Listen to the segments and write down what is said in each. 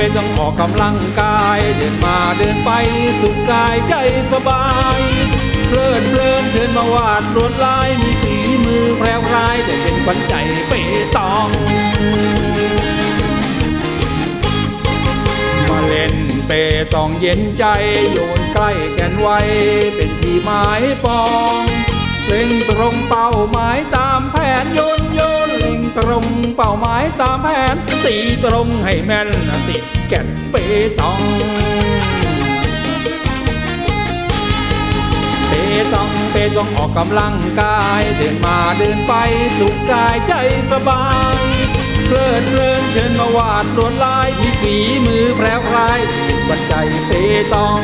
เป็นต้องออกกำลังกาย เดินมาเดินไปสุขกายใจสบาย เพลินเพลินเชิญมาวาดลวดลายมีฝีมือแพรวพรายได้เป็นขวัญใจเปตอง มาเล่นเปตองเย็นใจโยนใกล้แกนไว้ เป็นที่หมายปองเล็งตรงเป้าหมายตามแผนโยน ตรงเป้าหมายตามแผนตีตรงให้แม่นติดแก่นเปตองเปตองเปตองออกกำลังกาย เดินมาเดินไปสุขกายใจสบายเพลิดเพลินเชิญมาวาดลวดลายที่ฝีมือแพรวพรายบันใจเปตอง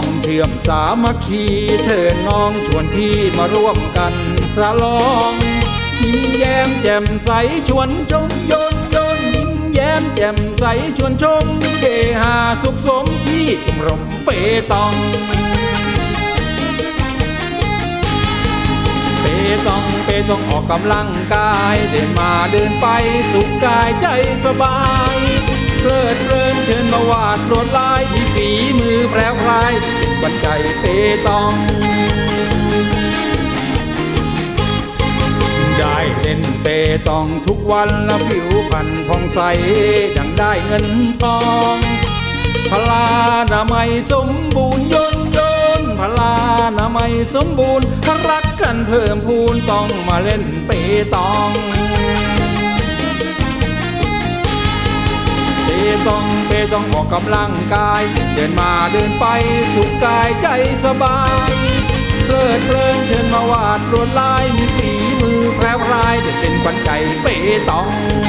องเทียมสามัคคีเชิญน้องชวนพี่มาร่วมกันประลองยิ้มแย้มแจ่มใสชวนชมยนยนยิ้มแย้มแจ่มใสชวนชมเกหาสุขสมที่ชมรมเปตอง เปตองเปตองออกกำลังกายเดินมาเดินไปสุขกายใจสบายเพลิดเพลินเชิญมาวาดลวดลายที่ฝีันใจเปตอง ได้เล่นเปตองทุกวันและผิวพรรณผ่องใสดังได้เงินทองพลานามัยสมบูรณ์ยนยนพลานามัยสมบูรณ์รักกันเพิ่มพูนต้องมาเล่นเปตอง ตองเปตองออกกำลังกาย เดินมาเดินไปสุขกายใจสบายเพลิดเพลินเชิญมาวาดลวดลายมีสีมือแพรวพรายจะเป็นขวัญใจเปตอง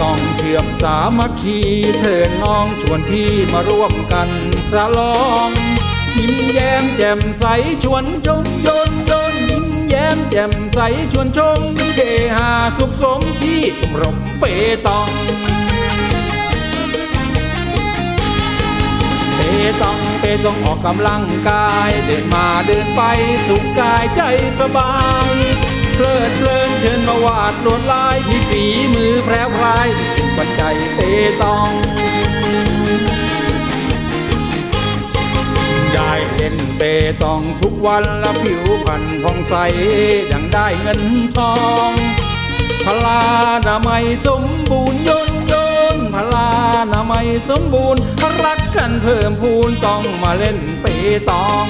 ต้องเชื่อมสามัคคีเชิญน้องชวนพี่มาร่วมกันประลอง ยิ้มแย้มแจ่มใสชวนชมโยนโยนยิ้มแย้มแจ่มใสชวนชมเกหาสุขสมที่ชมรมเปตองเปตองเปตองออกกำลังกาย เดินมาเดินไปสุขกายใจสบาย เพลิดเพลินเชิญมาวาดลวดลายที่ฝีมือแพรวพรายปัจใจเปตองได้เล่นเปตองทุกวันและผิวพรรณผ่องใสดังได้เงินทองพลานามัยสมบูรณ์ยนยนพลานามัยสมบูรณ์รักกันเพิ่มพูนต้องมาเล่นเปตอง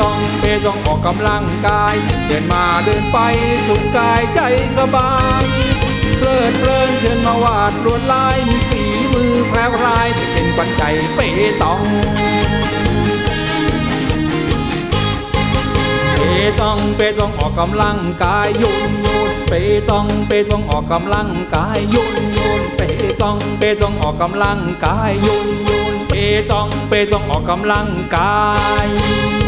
ตองเปตองออกกำลังกาย เดินมาเดินไปสุขกายใจสบายเพลิดเพลินเชิญมาวาดลวดลายมีฝีมือแพรวพรายเป็นขวัญใจเปตองเปตองเปตองออกกำลังกายโยนโยนเปตองเปตองออกกำลังกายโยนโยนเปตองเปตองออกกำลังกายโยนโยนเปตองเปตองออกกำลังกาย